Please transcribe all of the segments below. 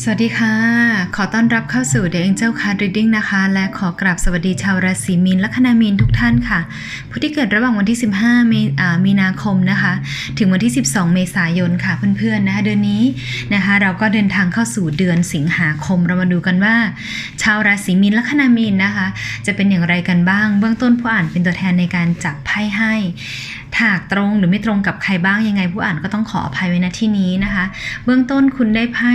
สวัสดีค่ะ ขอต้อนรับเข้าสู่ The Angel Card Reading นะคะ และขอกราบสวัสดีชาวราศีมีนและคณามีนทุกท่านค่ะ ผู้ที่เกิดระหว่างวันที่ 15มอ่ามีนาคมนะคะ ถึงวันที่ 12 เมษายนค่ะเพื่อนๆนะคะเดือนนี้นะคะ เราก็เดินทางเข้าสู่เดือนสิงหาคม เรามาดูกันว่า ชาวราศีมีนและคณามีนนะคะ จะเป็นอย่างไรกันบ้าง เบื้องต้นผู้อ่านเป็นตัวแทนในการจับไพ่ให้ ถากตรงหรือไม่ตรงกับใครบ้างยังไง ผู้อ่านก็ต้องขออภัยไว้ณที่นี้นะคะ เบื้องต้นคุณได้ไพ่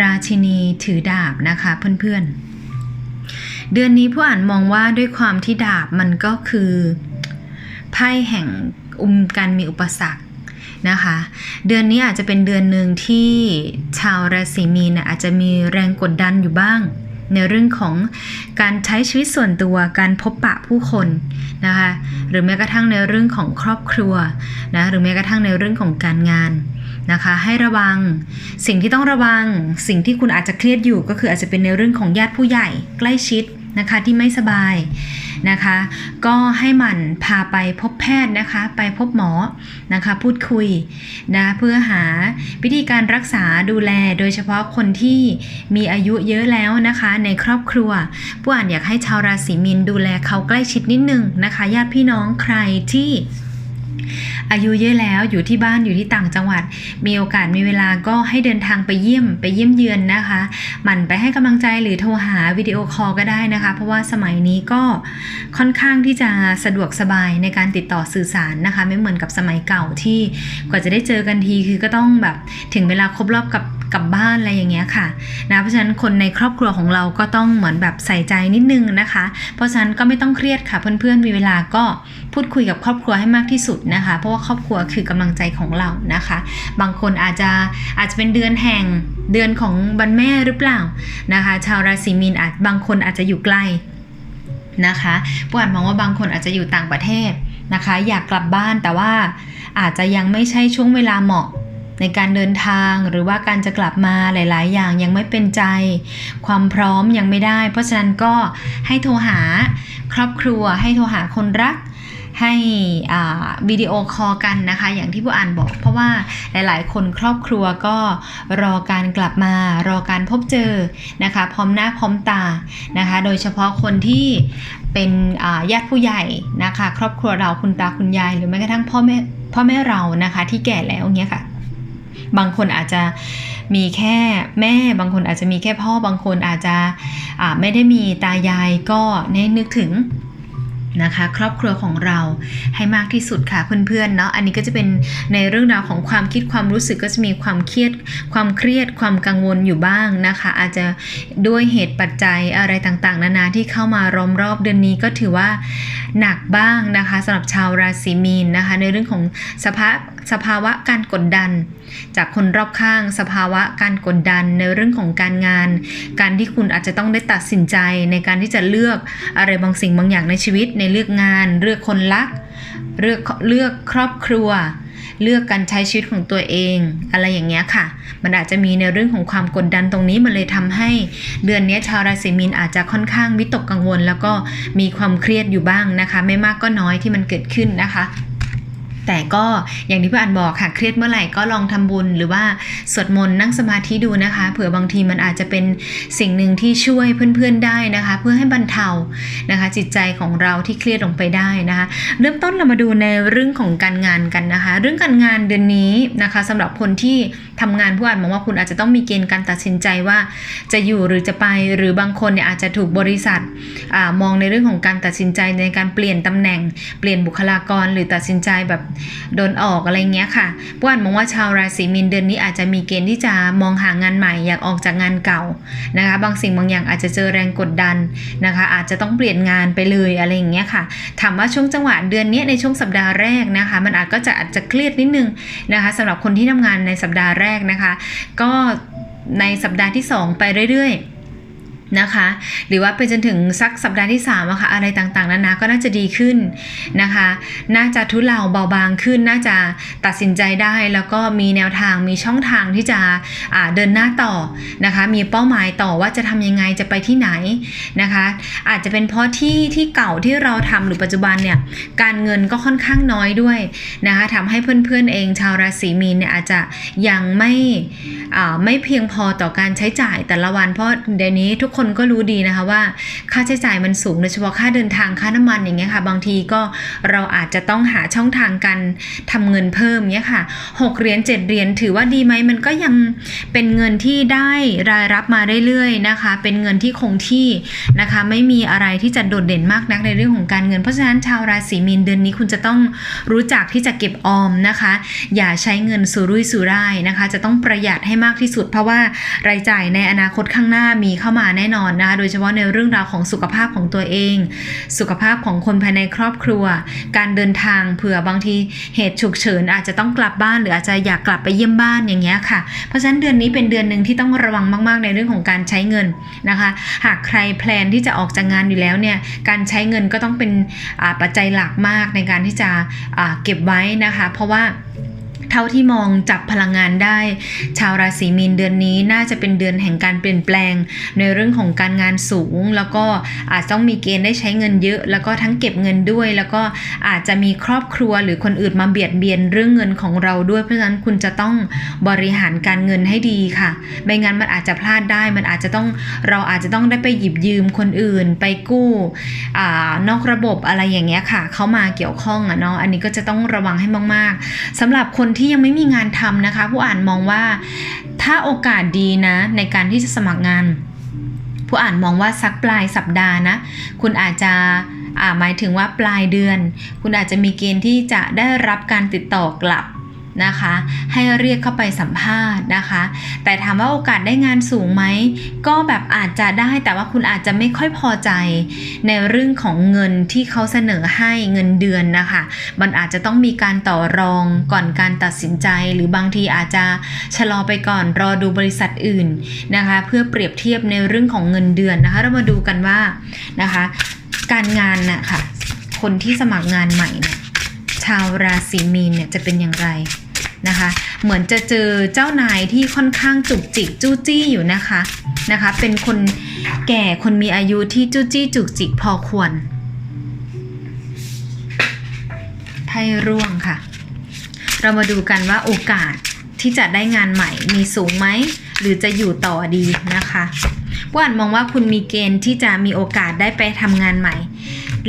ราชินีถือดาบนะคะเพื่อนๆ เดือนนี้ผู้อ่านมองว่าด้วยความที่ดาบมันก็คือไพ่แห่งอุมการมีอุปสรรคนะคะ เดือนนี้อาจจะเป็นเดือนหนึ่งที่ชาวราศีมีนอาจจะมีแรงกดดันอยู่บ้าง ในเรื่องของการใช้ชีวิตส่วนตัว การพบปะผู้คนนะคะ หรือแม้กระทั่งในเรื่องของครอบครัวนะ หรือแม้กระทั่งในเรื่องของการงานนะคะ ให้ระวังสิ่งที่ต้องระวัง สิ่งที่คุณอาจจะเครียดอยู่ก็คืออาจจะเป็นในเรื่องของญาติผู้ใหญ่ใกล้ชิดนะคะที่ไม่สบาย นะคะ ก็ให้มันพาไปพบแพทย์นะคะ ไปพบหมอนะคะ พูดคุยนะเพื่อหาวิธีการรักษาดูแลโดยเฉพาะคนที่มีอายุเยอะแล้วนะคะ ในครอบครัว ผู้อ่านอยากให้ชาวราศีมีนดูแลเขาใกล้ชิดนิดนึงนะคะ ญาติพี่น้องใครที่ อายุเยอะแล้วอยู่ที่บ้านอยู่ที่ต่างจังหวัด มีโอกาสมีเวลาก็ให้เดินทางไปเยี่ยมไปเยี่ยมเยือนนะคะหมั่นไปให้กำลังใจหรือโทรหาวิดีโอคอลก็ได้นะคะ เพราะว่าสมัยนี้ก็ค่อนข้างที่จะสะดวกสบายในการติดต่อสื่อสารนะคะ ไม่เหมือนกับสมัยเก่าที่กว่าจะได้เจอกันทีคือก็ต้องแบบถึงเวลาครบรอบกับ กลับบ้านอะไรอย่างเงี้ยค่ะนะเพราะฉะนั้นคนในครอบครัวของเราก็ต้องเหมือนแบบใส่ใจนิดนึงนะคะ เพราะฉะนั้นก็ไม่ต้องเครียดค่ะเพื่อนๆมีเวลาก็พูดคุยกับครอบครัวให้มากที่สุดนะคะ เพราะว่าครอบครัวคือกำลังใจของเรานะคะ บางคนอาจจะอาจจะเป็นเดือนแห่งเดือนของบันแม่หรือเปล่านะคะ ชาวราศีมีนอาจบางคนอาจจะอยู่ไกลนะคะปวดมองว่าบางคนอาจจะอยู่ต่างประเทศนะคะ อยากกลับบ้านแต่ว่าอาจจะยังไม่ใช่ช่วงเวลาเหมาะ ในการเดินทางหรือว่าการจะกลับมาหลาย ๆ อย่างยังไม่เป็นใจ ความพร้อมยังไม่ได้ เพราะฉะนั้นก็ให้โทรหาครอบครัว ให้โทรหาคนรักให้วิดีโอคอลกันนะคะ อย่างที่ผู้อ่านบอกเพราะว่าหลายๆ คนครอบครัวก็รอการกลับมารอการพบเจอนะคะ พร้อมหน้าพร้อมตานะคะ โดยเฉพาะคนที่เป็นญาติผู้ใหญ่นะคะ ครอบครัวเราคุณตาคุณยาย หรือแม้กระทั่งพ่อแม่พ่อแม่เรานะคะที่แก่แล้วเงี้ยค่ะ บางคนอาจจะมีแค่แม่ บางคนอาจจะมีแค่พ่อ บางคนอาจจะไม่ได้มีตายายก็ให้นึกถึงนะคะครอบครัวของเราให้มากที่สุดค่ะเพื่อนๆเนาะอันนี้ก็จะเป็นในเรื่องราวของความคิดความรู้สึกก็จะมีความเครียด ความเครียดความกังวลอยู่บ้างนะคะ อาจจะด้วยเหตุปัจจัยอะไรต่างๆ นานาที่เข้ามาล้อมรอบเดือนนี้ก็ถือว่าหนักบ้างนะคะสำหรับชาวราศีมีนนะคะ ในเรื่องของสภาพ สภาวะการกดดัน จากคนรอบข้าง สภาวะการกดดันในเรื่องของการงาน การที่คุณอาจจะต้องได้ตัดสินใจในการที่จะเลือกอะไรบางสิ่งบางอย่างในชีวิต ในเลือกงาน เลือกคนรัก เลือกเลือกครอบครัวเลือกการใช้ชีวิตของตัวเอง อะไรอย่างเงี้ยค่ะ มันอาจจะมีในเรื่องของความกดดันตรงนี้มันเลยทำให้ เดือนนี้ชาวราศีมีนอาจจะค่อนข้างวิตกกังวล แล้วก็มีความเครียดอยู่บ้างนะคะ ไม่มากก็น้อยที่มันเกิดขึ้นนะคะ แต่ก็อย่างที่พี่อันบอกค่ะเครียดเมื่อไหร่ก็ลองทำบุญหรือว่าสวดมนต์นั่งสมาธิดูนะคะ เผื่อบางทีมันอาจจะเป็นสิ่งหนึ่งที่ช่วยเพื่อนๆได้นะคะ เพื่อให้บรรเทานะคะ จิตใจของเราที่เครียดลงไปได้นะคะ เริ่มต้นเรามาดูในเรื่องของการงานกันนะคะ เรื่องการงานเดือนนี้นะคะสำหรับคนที่ทำงานผู้อ่านมองว่าคุณอาจจะต้องมีเกณฑ์การตัดสินใจว่าจะอยู่หรือจะไปหรือบางคนเนี่ยอาจจะถูกบริษัทอมองในเรื่องของการตัดสินใจในการเปลี่ยนตำแหน่ง เปลี่ยนบุคลากรหรือตัดสินใจแบบโดนออกอะไรเงี้ยค่ะผู้อ่านมองว่าชาวราศีมีนเดือนนี้อาจจะมีเกณฑ์ที่จะมองหางานใหม่อยากออกจากงานเก่านะคะ บางสิ่งบางอย่างอาจจะเจอแรงกดดันนะคะ อาจจะต้องเปลี่ยนงานไปเลยอะไรอย่างเงี้ยค่ะ ถามว่าช่วงจังหวะเดือนนี้ในช่วงสัปดาห์แรกนะคะ มันอาจก็จะอาจจะเครียดนิดนึงนะคะสำหรับคนที่ทำงานในสัปดาห์แรกนะคะ ก็ในสัปดาห์ที่ 2 ไปเรื่อยๆ นะคะ หรือว่าไปจนถึงสักสัปดาห์ที่3อะค่ะอะไรต่างๆนานาก็น่าจะดีขึ้นนะคะ น่าจะทุเลาเบาบางขึ้น น่าจะตัดสินใจได้ แล้วก็มีแนวทางมีช่องทางที่จะเดินหน้าต่อนะคะ มีเป้าหมายต่อว่าจะทำยังไงจะไปที่ไหนนะคะ อาจจะเป็นเพราะที่ที่เก่าที่เราทำหรือปัจจุบันเนี่ยการเงินก็ค่อนข้างน้อยด้วยนะคะทำให้เพื่อนๆเองชาวราศีมีนเนี่ยอาจจะยังไม่ไม่เพียงพอต่อการใช้จ่ายแต่ละวันเพราะเดี๋ยวนี้ทุกคนก็รู้ดีนะคะว่าค่าใช้จ่ายมันสูงโดยเฉพาะค่าเดินทางค่าน้ำมันอย่างเงี้ยค่ะ บางทีก็เราอาจจะต้องหาช่องทางการทำเงินเพิ่มเนี้ยค่ะหกเหรียญเจ็ดเหรียญถือว่าดีไหมมันก็ยังเป็นเงินที่ได้รายรับมาเรื่อยๆนะคะ เป็นเงินที่คงที่นะคะ ไม่มีอะไรที่จะโดดเด่นมากนักในเรื่องของการเงิน เพราะฉะนั้นชาวราศีมีนเดือนนี้คุณจะต้องรู้จักที่จะเก็บออมนะคะ อย่าใช้เงินสุรุ่ยสุร่ายนะคะ จะต้องประหยัดให้มากที่สุด เพราะว่ารายจ่ายในอนาคตข้างหน้ามีเข้ามาแน่นอนนะคะโดยเฉพาะในเรื่องราวของสุขภาพของตัวเอง สุขภาพของคนภายในครอบครัว การเดินทางเผื่อบางทีเหตุฉุกเฉินอาจจะต้องกลับบ้านหรืออาจจะอยากกลับไปเยี่ยมบ้านอย่างเงี้ยค่ะ เพราะฉะนั้นเดือนนี้เป็นเดือนหนึ่งที่ต้องระวังมากๆ ในเรื่องของการใช้เงินนะคะ หากใครแพลนที่จะออกจากงานอยู่แล้วเนี่ยการใช้เงินก็ต้องเป็นปัจจัยหลักมากในการที่จะเก็บไว้นะคะ เพราะว่า เท่าที่มองจับพลังงานได้ ชาวราศีมีนเดือนนี้น่าจะเป็นเดือนแห่งการเปลี่ยนแปลง ในเรื่องของการงานสูง แล้วก็อาจต้องมีเกณฑ์ได้ใช้เงินเยอะ แล้วก็ทั้งเก็บเงินด้วย แล้วก็อาจจะมีครอบครัวหรือคนอื่นมาเบียดเบียนเรื่องเงินของเราด้วย เพราะฉะนั้นคุณจะต้องบริหารการเงินให้ดีค่ะ ไม่งั้นมันอาจจะพลาดได้ มันอาจจะต้องเราอาจจะต้องได้ไปหยิบยืมคนอื่น ไปกู้อ่านอกระบบอะไรอย่างเงี้ยค่ะ เขามาเกี่ยวข้องอะเนาะ อันนี้ก็จะต้องระวังให้มาก ๆสำหรับคนที่ยังไม่มีงานทำนะคะ ผู้อ่านมองว่าถ้าโอกาสดีนะ ในการที่จะสมัครงาน ผู้อ่านมองว่าสักปลายสัปดาห์นะ คุณอาจจะหมายถึงว่าปลายเดือน คุณอาจจะมีเกณฑ์ที่จะได้รับการติดต่อกลับ นะคะ ให้เรียกเข้าไปสัมภาษณ์นะคะ แต่ถามว่าโอกาสได้งานสูงไหม ก็แบบอาจจะได้แต่ว่าคุณอาจจะไม่ค่อยพอใจ ในเรื่องของเงินที่เขาเสนอให้เงินเดือนนะคะ มันอาจจะต้องมีการต่อรองก่อนการตัดสินใจ หรือบางทีอาจจะชะลอไปก่อนรอดูบริษัทอื่นนะคะ เพื่อเปรียบเทียบในเรื่องของเงินเดือนนะคะ เรามาดูกันว่านะคะ การงานน่ะค่ะคนที่สมัครงานใหม่เนี่ยชาวราศีมีนเนี่ยจะเป็นอย่างไร นะคะ เหมือนจะเจอเจ้านายที่ค่อนข้างจุกจิกจู้จี้อยู่นะคะนะคะ เป็นคนแก่คนมีอายุที่จู้จี้จุกจิกพอควรไพ่ร่วงค่ะ เรามาดูกันว่าโอกาสที่จะได้งานใหม่มีสูงไหม หรือจะอยู่ต่อดีนะคะผู้อ่านมองว่าคุณมีเกณฑ์ที่จะมีโอกาสได้ไปทำงานใหม่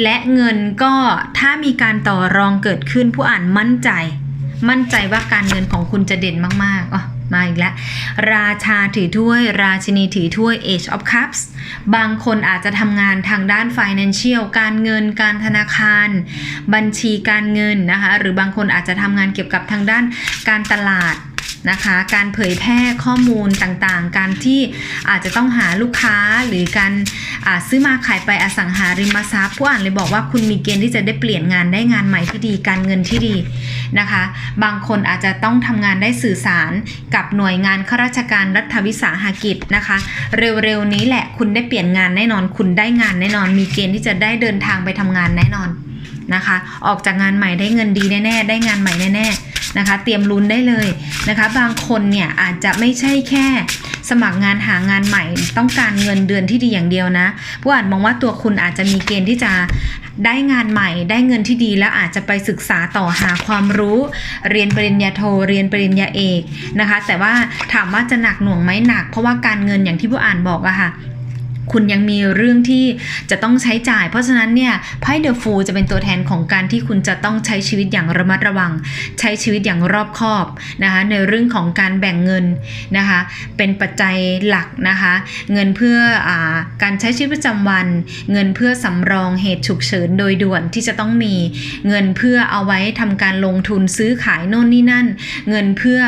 และเงินก็ถ้ามีการต่อรองเกิดขึ้นผู้อ่านมั่นใจ มั่นใจว่าการเงินของคุณจะเด่นมากๆอ๋อมาอีกแล้ว ราชาถือถ้วย ราชินีถือถ้วย Age of Cups บางคนอาจจะทำงานทางด้าน Financial การเงิน การธนาคาร บัญชีการเงินนะคะ หรือบางคนอาจจะทำงานเกี่ยวกับทางด้านการตลาด นะคะ การเผยแพร่ข้อมูลต่างๆ การที่อาจจะต้องหาลูกค้าหรือการซื้อมาขายไปอสังหาริมทรัพย์ผู้อ่านเลยบอกว่าคุณมีเกณฑ์ที่จะได้เปลี่ยนงานได้งานใหม่ที่ดีการเงินที่ดีนะคะ บางคนอาจจะต้องทำงานได้สื่อสารกับหน่วยงานข้าราชการรัฐวิสาหกิจนะคะ เร็วๆนี้แหละคุณได้เปลี่ยนงานแน่นอน คุณได้งานแน่นอน มีเกณฑ์ที่จะได้เดินทางไปทำงานแน่นอน นะคะ ออกจากงานใหม่ได้เงินดีแน่ๆได้งานใหม่แน่ๆนะคะ เตรียมลุ้นได้เลยนะคะ บางคนเนี่ยอาจจะไม่ใช่แค่สมัครงานหางานใหม่ต้องการเงินเดือนที่ดีอย่างเดียวนะผู้อ่านมองว่าตัวคุณอาจจะมีเกณฑ์ที่จะได้งานใหม่ ได้เงินที่ดีแล้วอาจจะไปศึกษาต่อหาความรู้ เรียนปริญญาโทเรียนปริญญาเอกนะคะ แต่ว่าถามว่าจะหนักหน่วงไหมหนัก เพราะว่าการเงินอย่างที่ผู้อ่านบอกอะค่ะ คุณยังมีเรื่องที่จะต้องใช้จ่าย เพราะฉะนั้นเนี่ยไพ่เดอะฟูจะเป็นตัวแทนของการที่คุณจะต้องใช้ชีวิตอย่างระมัดระวัง ใช้ชีวิตอย่างรอบคอบนะคะในเรื่องของการแบ่งเงินนะคะเป็นปัจจัยหลักนะคะเงินเพื่ออาการใช้ชีวิตประจำวัน เงินเพื่อสำรองเหตุฉุกเฉินโดยด่วนที่จะต้องมีเงินเพื่อเอาไว้ทำการลงทุนซื้อขายโน่นนี่นั่น เงินเพื่อ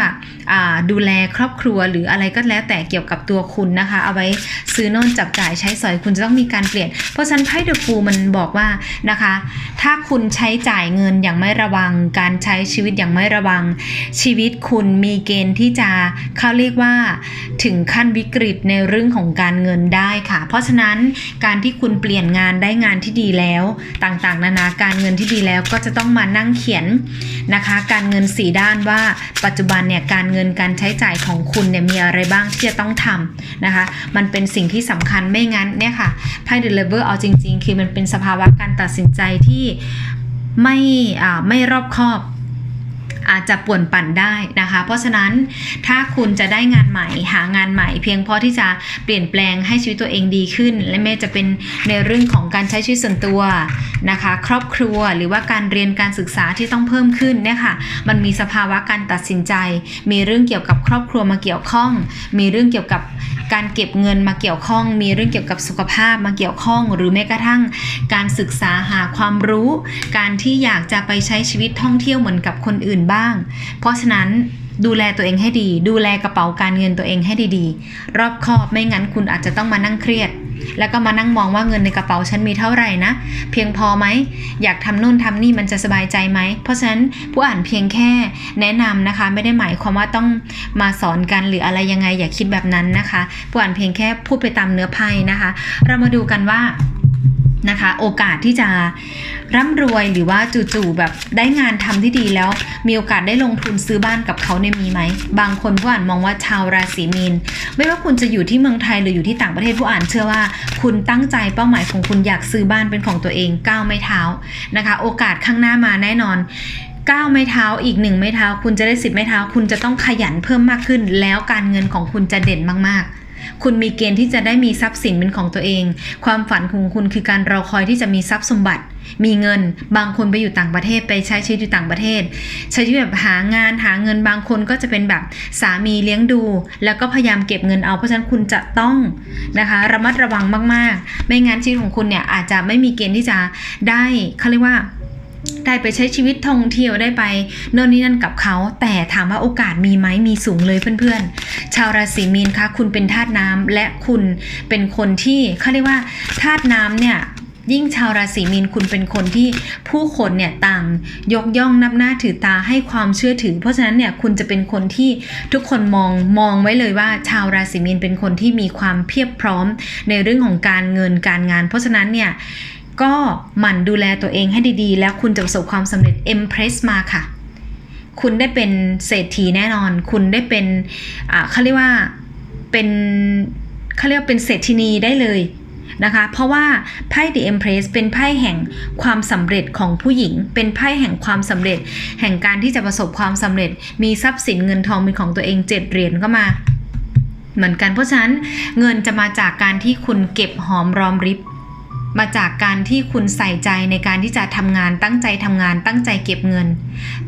ดูแลครอบครัวหรืออะไรก็แล้วแต่เกี่ยวกับตัวคุณนะคะ เอาไว้ซื้อน่นจับจ่ายายใช้สอยคุณจะต้องมีการเปลี่ยน เพราะฉะนั้นไพ่เดอะฟูมันบอกว่านะคะ ถ้าคุณใช้จ่ายเงินอย่างไม่ระวัง การใช้ชีวิตอย่างไม่ระวัง ชีวิตคุณมีเกณฑ์ที่จะเขาเรียกว่าถึงขั้นวิกฤตในเรื่องของการเงินได้ค่ะ เพราะฉะนั้นการที่คุณเปลี่ยนงานได้งานที่ดีแล้ว ต่างๆ นานาการเงินที่ดีแล้วก็จะต้องมานั่งเขียนนะคะ การเงินสีด้านว่าปัจจุบันเนี่ยการเงินการใช้จ่ายของคุณเนี่ยมีอะไรบ้างที่จะต้องทำนะคะ มันเป็นสิ่งที่สำคัญไม่งั้นเนี่ยค่ะไพ่เดลเวอร์เอาจริง ๆ คือมันเป็นสภาวะการตัดสินใจที่ไม่อ่าไม่รอบคอบ อาจจะป่วนปั่นได้นะคะ เพราะฉะนั้นถ้าคุณจะได้งานใหม่ หางานใหม่ เพียงพอที่จะเปลี่ยนแปลงให้ชีวิตตัวเองดีขึ้น และไม่จะเป็นในเรื่องของการใช้ชีวิตส่วนตัวนะคะ ครอบครัวหรือว่าการเรียนการศึกษาที่ต้องเพิ่มขึ้นเนี่ยค่ะมันมีสภาวะการตัดสินใจ มีเรื่องเกี่ยวกับครอบครัวมาเกี่ยวข้อง มีเรื่องเกี่ยวกับ การเก็บเงินมาเกี่ยวข้อง มีเรื่องเกี่ยวกับสุขภาพมาเกี่ยวข้อง หรือแม้กระทั่งการศึกษาหาความรู้ การที่อยากจะไปใช้ชีวิตท่องเที่ยวเหมือนกับคนอื่นบ้าง เพราะฉะนั้น ดูแลตัวเองให้ดี ดูแลกระเป๋าการเงินตัวเองให้ดีๆ รอบคอบไม่งั้นคุณอาจจะต้องมานั่งเครียด แล้วก็มานั่งมองว่าเงินในกระเป๋าฉันมีเท่าไหร่นะ เพียงพอไหม อยากทำนู่นทำนี่มันจะสบายใจไหม เพราะฉะนั้นผู้อ่านเพียงแค่แนะนำนะคะ ไม่ได้หมายความว่าต้องมาสอนกันหรืออะไรยังไงอย่าคิดแบบนั้นนะคะ ผู้อ่านเพียงแค่พูดไปตามเนื้อไพ่นะคะ เรามาดูกันว่า นะคะ โอกาสที่จะร่ำรวยหรือว่าจู่ๆแบบได้งานทำที่ดีแล้ว มีโอกาสได้ลงทุนซื้อบ้านกับเขาเนี่ยมีไหม บางคนผู้อ่านมองว่าชาวราศีมีน ไม่ว่าคุณจะอยู่ที่เมืองไทยหรืออยู่ที่ต่างประเทศผู้อ่านเชื่อว่า คุณตั้งใจเป้าหมายของคุณอยากซื้อบ้านเป็นของตัวเองก้าวไม่เท้านะคะ โอกาสข้างหน้ามาแน่นอนก้าวไม่เท้าอีกหนึ่งไม่เท้า คุณจะได้สิบไม่เท้า คุณจะต้องขยันเพิ่มมากขึ้น แล้วการเงินของคุณจะเด่นมากๆ คุณมีเกณฑ์ที่จะได้มีทรัพย์สินเป็นของตัวเอง ความฝันของคุณคือการรอคอยที่จะมีทรัพย์สมบัติ มีเงิน บางคนไปอยู่ต่างประเทศไปใช้ชีวิตอยู่ต่างประเทศ ใช้ชีวิตแบบหางานหาเงินบางคนก็จะเป็นแบบสามีเลี้ยงดู แล้วก็พยายามเก็บเงินเอา เพราะฉะนั้นคุณจะต้องนะคะระมัดระวังมาก ๆ ไม่งั้นชีวิตของคุณเนี่ยอาจจะไม่มีเกณฑ์ที่จะได้เขาเรียกว่า ได้ไปใช้ชีวิตท่องเที่ยวได้ไปโน่นนี่นั่นกับเขา แต่ถามว่าโอกาสมีไหมมีสูงเลยเพื่อนๆ ชาวราศีมีนคะคุณเป็นธาตุน้ำและคุณเป็นคนที่เขาเรียกว่าธาตุน้ำเนี่ยยิ่งชาวราศีมีนคุณเป็นคนที่ผู้คนเนี่ยต่างยกย่องนับหน้าถือตาให้ความเชื่อถือ เพราะฉะนั้นเนี่ยคุณจะเป็นคนที่ทุกคนมองมองไว้เลยว่า ชาวราศีมีนเป็นคนที่มีความเพียบพร้อมในเรื่องของการเงินการงาน เพราะฉะนั้นเนี่ย ก็หมั่นดูแลตัวเองให้ดีๆ แล้วคุณจะประสบความสำเร็จ Empress มาค่ะ คุณได้เป็นเศรษฐีแน่นอน คุณได้เป็นเขาเรียกว่าเป็นเขาเรียกว่าเป็นเศรษฐินีได้เลยนะคะ เพราะว่าไพ่ The Empress เป็นไพ่แห่งความสำเร็จของผู้หญิง เป็นไพ่แห่งความสำเร็จ แห่งการที่จะประสบความสำเร็จ มีทรัพย์สินเงินทองเป็นของตัวเองเจ็ดเหรียญก็มา เหมือนกันเพราะฉะนั้นเงินจะมาจากการที่คุณเก็บหอมรอมริบ มาจากการที่คุณใส่ใจในการที่จะทำงานตั้งใจทำงาน ตั้งใจเก็บเงิน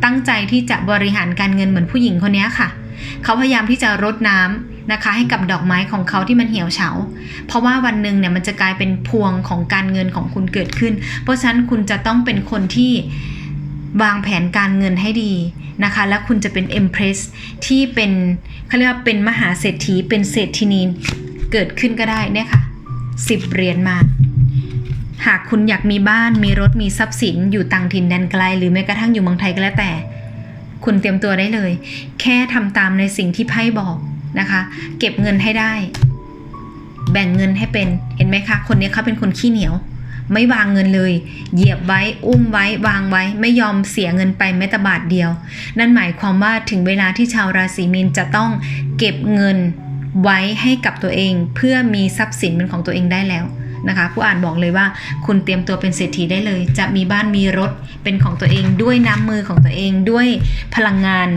ตั้งใจที่จะบริหารการเงินเหมือนผู้หญิงคนนี้ค่ะ เขาพยายามที่จะรดน้ำนะคะ ให้กับดอกไม้ของเขาที่มันเหี่ยวเฉา เพราะว่าวันหนึ่งเนี่ยมันจะกลายเป็นพวงของการเงินของคุณเกิดขึ้น เพราะฉะนั้นคุณจะต้องเป็นคนที่วางแผนการเงินให้ดีนะคะ และคุณจะเป็น Empress ที่เป็นเขาเรียกว่าเป็นมหาเศรษฐีเป็นเศรษฐินีเกิดขึ้นก็ได้เนี่ยค่ะสิบเหรียญมา หากคุณอยากมีบ้านมีรถมีทรัพย์สินอยู่ต่างถิ่นแดนไกล หรือแม้กระทั่งอยู่เมืองไทยก็แล้วแต่ คุณเตรียมตัวได้เลย แค่ทำตามในสิ่งที่ไพ่บอกนะคะ เก็บเงินให้ได้ แบ่งเงินให้เป็นเห็นไหมคะ คนนี้เขาเป็นคนขี้เหนียว ไม่วางเงินเลย เหยียบไว้ อุ้มไว้ วางไว้ ไม่ยอมเสียเงินไปแม้แต่บาทเดียว นั่นหมายความว่าถึงเวลาที่ชาวราศีมีนจะต้องเก็บเงินไว้ให้กับตัวเอง เพื่อมีทรัพย์สินเป็นของตัวเองได้แล้ว นะคะ ผู้อ่านบอกเลยว่า คุณเตรียมตัวเป็นเศรษฐีได้เลย จะมีบ้านมีรถเป็นของตัวเองด้วยน้ำมือของตัวเองด้วยพลังงาน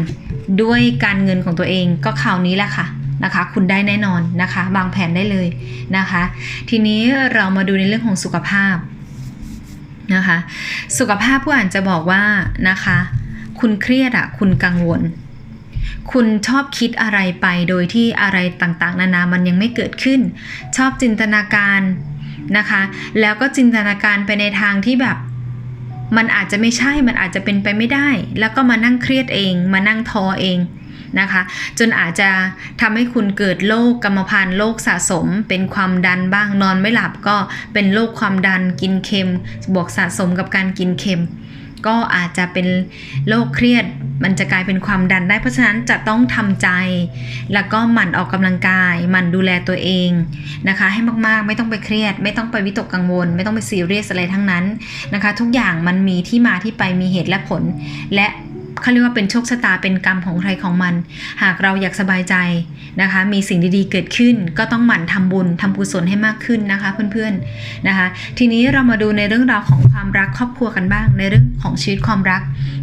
ด้วยการเงินของตัวเองก็คราวนี้แหละค่ะนะคะคุณได้แน่นอนนะคะวางแผนได้เลยนะคะ ทีนี้เรามาดูในเรื่องของสุขภาพนะคะสุขภาพผู้อ่านจะบอกว่านะคะ คุณเครียดอะคุณกังวล คุณชอบคิดอะไรไปโดยที่อะไรต่างๆ นานามันยังไม่เกิดขึ้น ชอบจินตนาการ นะคะ แล้วก็จินตนาการไปในทางที่แบบ มันอาจจะไม่ใช่มันอาจจะเป็นไปไม่ได้ แล้วก็มานั่งเครียดเอง มานั่งทอเองนะคะ จนอาจจะทำให้คุณเกิดโรคกรรมพันธุ์โรคสะสม เป็นความดันบ้างนอนไม่หลับก็เป็นโรคความดันกินเค็ม บวกสะสมกับการกินเค็ม ก็อาจจะเป็นโรคเครียด มันจะกลายเป็นความดันได้ เพราะฉะนั้นจะต้องทำใจ แล้วก็หมั่นออกกำลังกาย หมั่นดูแลตัวเองนะคะ ให้มากๆ ไม่ต้องไปเครียด ไม่ต้องไปวิตกกังวล ไม่ต้องไปซีเรียสอะไรทั้งนั้นนะคะ ทุกอย่างมันมีที่มาที่ไปมีเหตุและผล และ เขาเรียกว่าเป็นโชคชะตาเป็นกรรมของใครของมัน หากเราอยากสบายใจนะคะ มีสิ่งดีๆเกิดขึ้น ก็ต้องหมั่นทำบุญทำกุศลให้มากขึ้นนะคะเพื่อนๆนะคะ ทีนี้เรามาดูในเรื่องราวของความรักครอบครัวกันบ้าง ในเรื่องของชีวิตความรัก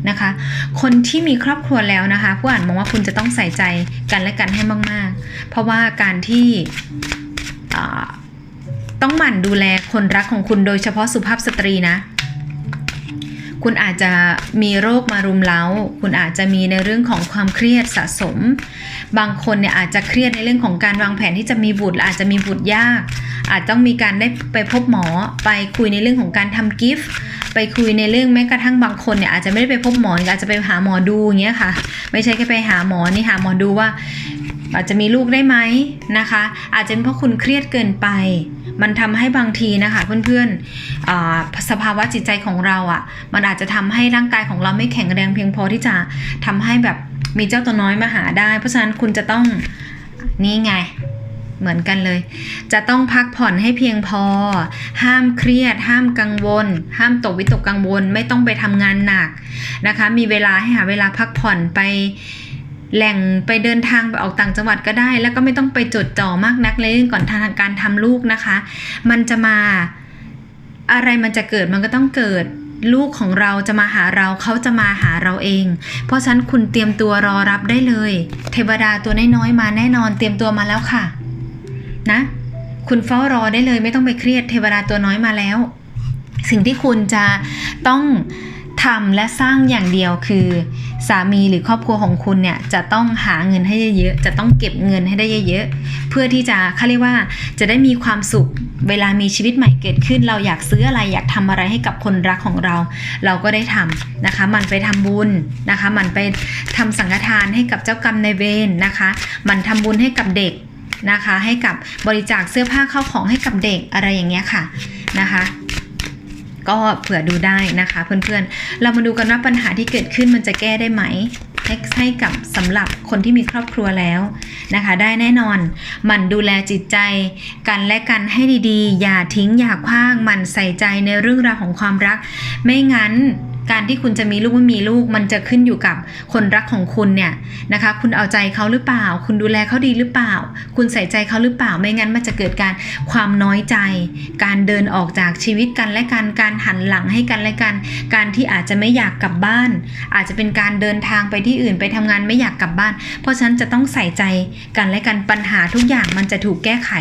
นะคะ คนที่มีครอบครัวแล้วนะคะผู้อ่านมองว่าคุณจะต้องใส่ใจกันและกันให้มาก ๆ เพราะว่าการที่ต้องหมั่นดูแลคนรักของคุณโดยเฉพาะสุภาพสตรีนะ คุณอาจจะมีโรคมารุมเร้า คุณอาจจะมีในเรื่องของความเครียดสะสม บางคนเนี่ยอาจจะเครียดในเรื่องของการวางแผนที่จะมีบุตรอาจจะมีบุตรยาก อาจต้องมีการได้ไปพบหมอ ไปคุยในเรื่องของการทำกิฟต์ ไปคุยในเรื่องแม้กระทั่งบางคนเนี่ยอาจจะไม่ได้ไปพบหมออาจจะไปหาหมอดูอย่างเงี้ยค่ะ ไม่ใช่แค่ไปหาหมอนี่หาหมอดูว่า อาจจะมีลูกได้ไหมนะคะ อาจจะเป็นเพราะคุณเครียดเกินไป มันทำให้บางทีนะคะเพื่อนๆอ่าสภาวะจิตใจของเราอะ่ะ มันอาจจะทำให้ร่างกายของเราไม่แข็งแรงเพียงพอที่จะทำให้แบบมีเจ้าตัวน้อยมาหาได้ เพราะฉะนั้นคุณจะต้องนี่ไงเหมือนกันเลย จะต้องพักผ่อนให้เพียงพอ ห้ามเครียด ห้ามกังวล ห้ามตกวิตกกังวล ไม่ต้องไปทำงานหนักนะคะ มีเวลาให้หาเวลาพักผ่อนไป แหล่งไปเดินทางไปออกต่างจังหวัดก็ได้ แล้วก็ไม่ต้องไปจดจ่อมากนักในเรื่องก่อนทางการทำลูกนะคะ มันจะมาอะไรมันจะเกิดมันก็ต้องเกิดลูกของเราจะมาหาเราเขาจะมาหาเราเอง เพราะฉะนั้นคุณเตรียมตัวรอรับได้เลย เทวดาตัวน้อยๆมาแน่นอนเตรียมตัวมาแล้วค่ะ นะ คุณเฝ้ารอได้เลยไม่ต้องไปเครียดเทวดาตัวน้อยมาแล้ว สิ่งที่คุณจะต้อง ทำและสร้างอย่างเดียวคือ สามีหรือครอบครัวของคุณเนี่ยจะต้องหาเงินให้เยอะๆจะต้องเก็บเงินให้ได้เยอะๆเพื่อที่จะเขาเรียกว่าจะได้มีความสุข เวลามีชีวิตใหม่เกิดขึ้น เราอยากซื้ออะไรอยากทำอะไรให้กับคนรักของเรา เราก็ได้ทำนะคะ มันไปทำบุญนะคะ มันไปทำสังฆทานให้กับเจ้ากรรมในเวรนะคะ มันทำบุญให้กับเด็กนะคะ ให้กับบริจาคเสื้อผ้าเข้าของให้กับเด็กอะไรอย่างเงี้ยค่ะนะคะ ก็เผื่อดูได้นะคะเพื่อนๆ เรามาดูกันว่าปัญหาที่เกิดขึ้นมันจะแก้ได้ไหมให้ให้กับสำหรับคนที่มีครอบครัวแล้วนะคะ ได้แน่นอนมันดูแลจิตใจกันและกันให้ดีๆ อย่าทิ้งอย่าคว้างมันใส่ใจในเรื่องราวของความรัก ไม่งั้น การที่คุณจะมีลูกไม่มีลูก มันจะขึ้นอยู่กับคนรักของคุณเนี่ยนะคะ คุณเอาใจเขาหรือเปล่า คุณดูแลเขาดีหรือเปล่า คุณใส่ใจเขาหรือเปล่าไม่งั้นมันจะเกิดการความน้อยใจ การเดินออกจากชีวิตกันและกันการหันหลังให้กันและกัน การที่อาจจะไม่อยากกลับบ้าน อาจจะเป็นการเดินทางไปที่อื่นไปทำงานไม่อยากกลับบ้าน เพราะฉะนั้นจะต้องใส่ใจกันและกันปัญหาทุกอย่างมันจะถูกแก้ไข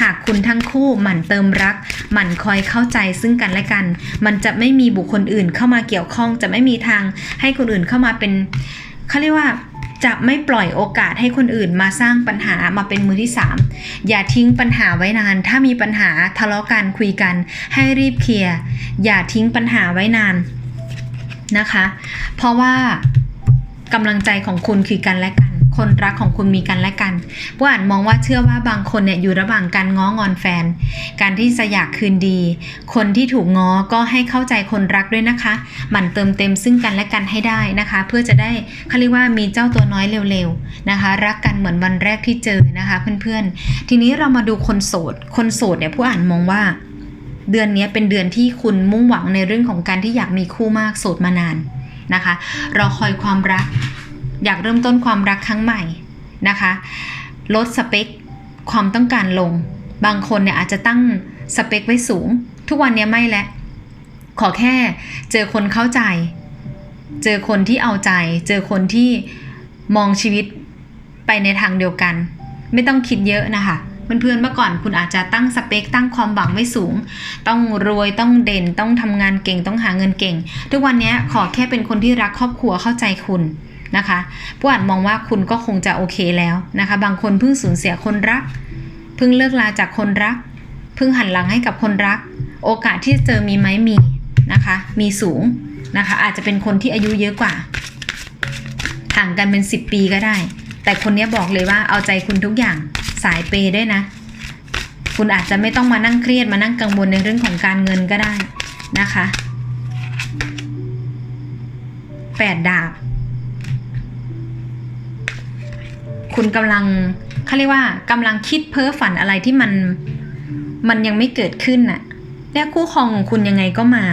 หากคุณทั้งคู่หมั่นเติมรัก หมั่นคอยเข้าใจซึ่งกันและกัน มันจะไม่มีบุคคลอื่นเข้ามาเกี่ยวข้องจะไม่มีทางให้คนอื่นเข้ามาเป็นเขาเรียกว่าจะไม่ปล่อยโอกาสให้คนอื่นมาสร้างปัญหามาเป็นมือที่สามอย่าทิ้งปัญหาไว้นาน ถ้ามีปัญหาทะเลาะกันคุยกัน ให้รีบเคลียร์อย่าทิ้งปัญหาไว้นานนะคะ เพราะว่ากำลังใจของคุณคือกันและกัน คนรักของคุณมีกันและกันผู้อ่านมองว่าเชื่อว่าบางคนเนี่ยอยู่ระหว่างการง้องอนแฟน การที่จะอยากคืนดี คนที่ถูกง้อก็ให้เข้าใจคนรักด้วยนะคะ หมั่นเติมเต็มซึ่งกันและกันให้ได้นะคะ เพื่อจะได้เขาเรียกว่ามีเจ้าตัวน้อยเร็วๆนะคะ รักกันเหมือนวันแรกที่เจอนะคะเพื่อนๆ ทีนี้เรามาดูคนโสด คนโสดเนี่ยผู้อ่านมองว่า เดือนนี้เป็นเดือนที่คุณมุ่งหวังในเรื่องของการที่อยากมีคู่มากโสดมานานนะคะรอคอยความรัก อยากเริ่มต้นความรักครั้งใหม่นะคะ ลดสเปคความต้องการลง บางคนเนี่ยอาจจะตั้งสเปคไว้สูง ทุกวันนี้ไม่แล้วขอแค่เจอคนเข้าใจ เจอคนที่เอาใจ เจอคนที่มองชีวิตไปในทางเดียวกัน ไม่ต้องคิดเยอะนะคะเพื่อนๆเมื่อก่อนคุณอาจจะตั้งสเปคตั้งความหวังไว้สูง ต้องรวยต้องเด่นต้องทำงานเก่งต้องหาเงินเก่ง ทุกวันนี้ขอแค่เป็นคนที่รักครอบครัวเข้าใจคุณ นะคะผู้อ่านมองว่าคุณก็คงจะโอเคแล้วนะคะ บางคนเพิ่งสูญเสียคนรัก เพิ่งเลิกลาจากคนรัก เพิ่งหันหลังให้กับคนรัก โอกาสที่จะเจอมีไหมมีนะคะ มีสูงนะคะ อาจจะเป็นคนที่อายุเยอะกว่าห่างกันเป็น 10 ปีก็ได้ แต่คนนี้บอกเลยว่าเอาใจคุณทุกอย่างสายเปย์ด้วยนะ คุณอาจจะไม่ต้องมานั่งเครียดมานั่งกังวลในเรื่องของการเงินก็ได้นะคะแปดดาบ คุณกำลังเขาเรียกว่ากำลังคิดเพ้อฝันอะไรที่มันมันยังไม่เกิดขึ้นน่ะเนี่ยคู่ครองของคุณยังไงก็มา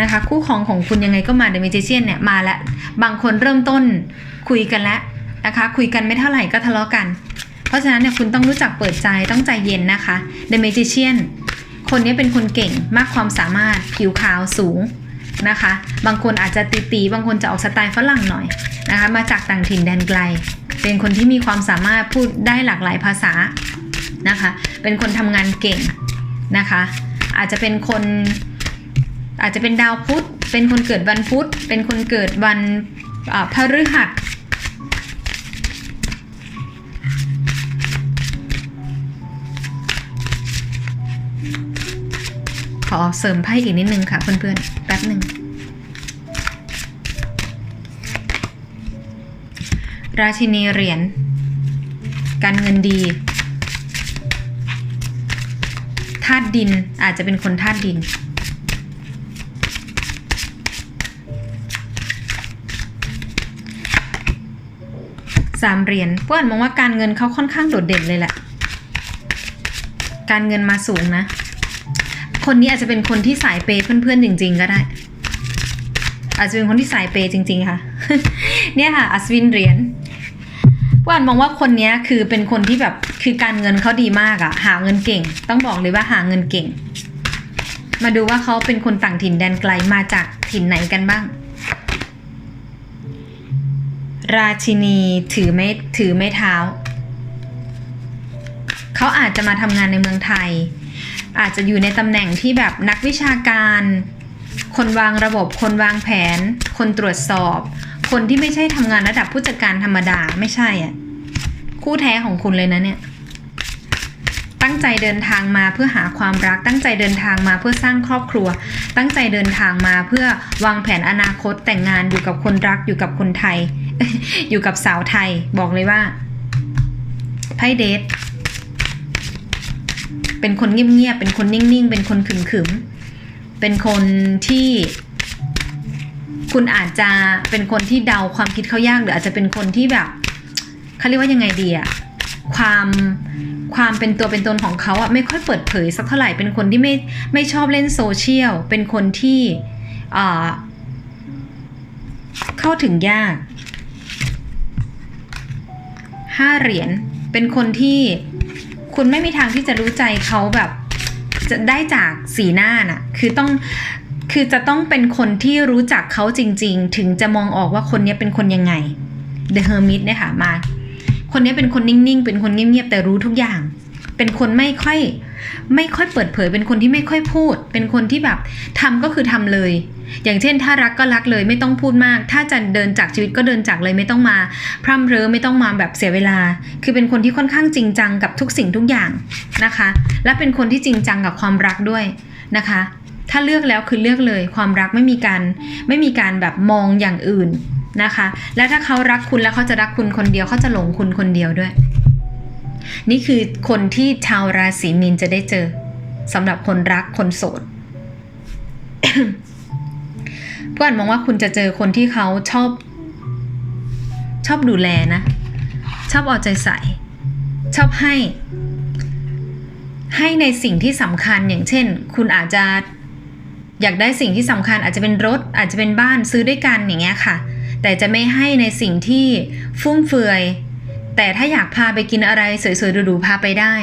นะคะ คู่ครองของคุณยังไงก็มาเดมิเจเชียนเนี่ยมาแล้วบางคนเริ่มต้นคุยกันแล้วนะคะ คุยกันไม่เท่าไหร่ก็ทะเลาะกัน เพราะฉะนั้นเนี่ยคุณต้องรู้จักเปิดใจต้องใจเย็นนะคะ The Magician คนนี้เป็นคนเก่งมากความสามารถผิวขาวสูง นะคะ บางคนอาจจะตีตีบางคนจะออกสไตล์ฝรั่งหน่อยนะคะ มาจากต่างถิ่นแดนไกล เป็นคนที่มีความสามารถพูดได้หลากหลายภาษานะคะ เป็นคนทำงานเก่งนะคะ อาจจะเป็นคนอาจจะเป็นดาวพุธ เป็นคนเกิดวันพุธ เป็นคนเกิดวันพฤหัสขอเสริมไพ่อีกนิดนึงค่ะเพื่อนๆ ป๊บหนึ่ง ราชินีเหรียญ การเงินดีธาตุดินอาจจะเป็นคนธาตุดิน สามเหรียญพวกอันมองว่าการเงินเขาค่อนข้างโดดเด่นเลยแหละ การเงินมาสูงนะ คนนี้อาจจะเป็นคนที่สายเปย์เพื่อนๆจริง ๆ ก็ได้ อาจจะเป็นคนที่สายเปย์จริง ๆ ค่ะ เนี่ยค่ะ อัศวินเหรียญว่านมองว่าคนนี้คือเป็นคนที่แบบคือการเงินเขาดีมากอะหาเงินเก่ง ต้องบอกเลยว่าหาเงินเก่ง มาดูว่าเขาเป็นคนต่างถิ่นแดนไกลมาจากถิ่นไหนกันบ้าง ราชินีถือไม่ถือไม่เท้า เขาอาจจะมาทำงานในเมืองไทย อาจจะอยู่ในตำแหน่งที่แบบนักวิชาการ คนวางระบบ คนวางแผน คนตรวจสอบ คนที่ไม่ใช่ทำงานระดับผู้จัดการธรรมดาไม่ใช่อะคู่แท้ของคุณเลยนะเนี่ย ตั้งใจเดินทางมาเพื่อหาความรัก ตั้งใจเดินทางมาเพื่อสร้างครอบครัว ตั้งใจเดินทางมาเพื่อวางแผนอนาคตแต่งงานอยู่กับคนรักอยู่กับคนไทย อยู่กับสาวไทย บอกเลยว่าไพ่เดท เป็นคนเงียบๆ เป็นคนนิ่งๆ เป็นคนขึมๆ เป็นคนที่คุณอาจจะเป็นคนที่เดาความคิดเขายากหรืออาจจะเป็นคนที่แบบเขาเรียกว่ายังไงดีอะความความเป็นตัวเป็นตนของเขาอะไม่ค่อยเปิดเผยสักเท่าไหร่เป็นคนที่ไม่ไม่ชอบเล่นโซเชียลเป็นคนที่เข้าถึงยากห้าเหรียญเป็นคนที่ คุณไม่มีทางที่จะรู้ใจเขาแบบจะได้จากสีหน้าน่ะ คือต้องคือจะต้องเป็นคนที่รู้จักเขาจริง ๆ ถึงจะมองออกว่าคนนี้เป็นคนยังไง The Hermit เนี่ยค่ะมา คนนี้เป็นคนนิ่งๆ เป็นคนเงียบๆ แต่รู้ทุกอย่าง เป็นคนไม่ค่อย ไม่ค่อยเปิดเผย เป็นคนที่ไม่ค่อยพูด เป็นคนที่แบบทำก็คือทำเลย อย่างเช่น ถ้ารักก็รักเลยไม่ต้องพูดมาก ถ้าจะเดินจากชีวิตก็เดินจากเลยไม่ต้องมา พร่ำเพ้อไม่ต้องมาแบบเสียเวลา คือเป็นคนที่ค่อนข้างจริงจังกับทุกสิ่งทุกอย่างนะคะ และเป็นคนที่จริงจังกับความรักด้วยนะคะ ถ้าเลือกแล้วคือเลือกเลย ความรักไม่มีการไม่มีการแบบมองอย่างอื่นนะคะ และถ้าเขารักคุณแล้วเขาจะรักคุณคนเดียวเขาจะหลงคุณคนเดียวด้วย นี่คือคนที่ชาวราศีมีนจะได้เจอสำหรับคนรักคนโสดเพื่อนมองว่าคุณจะเจอคนที่เขาชอบ ชอบดูแลนะ ชอบเอาใจใส่ ชอบให้ ให้ในสิ่งที่สำคัญอย่างเช่น คุณอาจจะอยากได้สิ่งที่สำคัญอาจจะเป็นรถ อาจจะเป็นบ้านซื้อด้วยกันอย่างเงี้ยค่ะ แต่จะไม่ให้ในสิ่งที่ฟุ่มเฟือย แต่ถ้าอยากพาไปกินอะไรสวยๆดูๆพาไปได้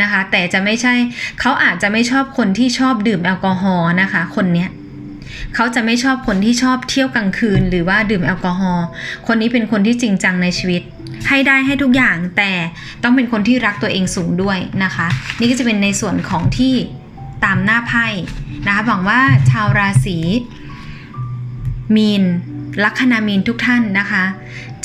นะคะ แต่จะไม่ใช่เขาอาจจะไม่ชอบคนที่ชอบดื่มแอลกอฮอล์นะคะ คนเนี้ยเขาจะไม่ชอบคนที่ชอบเที่ยวกลางคืน หรือว่าดื่มแอลกอฮอล์คนนี้เป็นคนที่จริงจังในชีวิต ให้ได้ให้ทุกอย่างแต่ต้องเป็นคนที่รักตัวเองสูงด้วยนะคะ นี่ก็จะเป็นในส่วนของที่ตามหน้าไพ่นะคะหวังว่าชาวราศีมีน ลัคนามีนทุกท่านนะคะ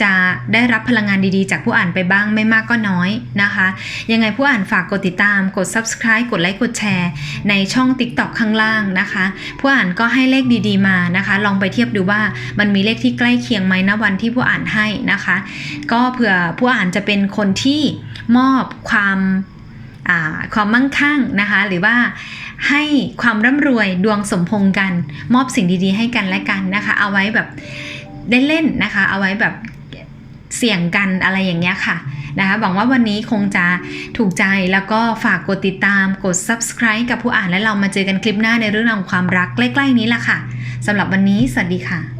จะได้รับพลังงานดีๆ จากผู้อ่านไปบ้างไม่มากก็น้อยนะคะ ยังไงผู้อ่านฝากกดติดตามกด subscribe กดไลค์กดแชร์ ในช่อง TikTok ข้างล่างนะคะ ผู้อ่านก็ให้เลขดีๆมานะคะ ลองไปเทียบดูว่ามันมีเลขที่ใกล้เคียงไหมณวันที่ผู้อ่านให้นะคะ ก็เผื่อผู้อ่านจะเป็นคนที่มอบความความมั่งคั่งนะคะ หรือว่า ให้ความร่ำรวยดวงสมพงกัน มอบสิ่งดีๆ ให้กันและกันนะคะ เอาไว้แบบได้เล่นนะคะ เอาไว้แบบเสี่ยงกันอะไรอย่างเงี้ยค่ะนะคะหวังว่าวันนี้คงจะถูกใจแล้วก็ฝากกดติดตามกด subscribe กับผู้อ่านและเรามาเจอกันคลิปหน้าในเรื่องราวของความรักใกล้ ๆ นี้ละค่ะสำหรับวันนี้สวัสดีค่ะ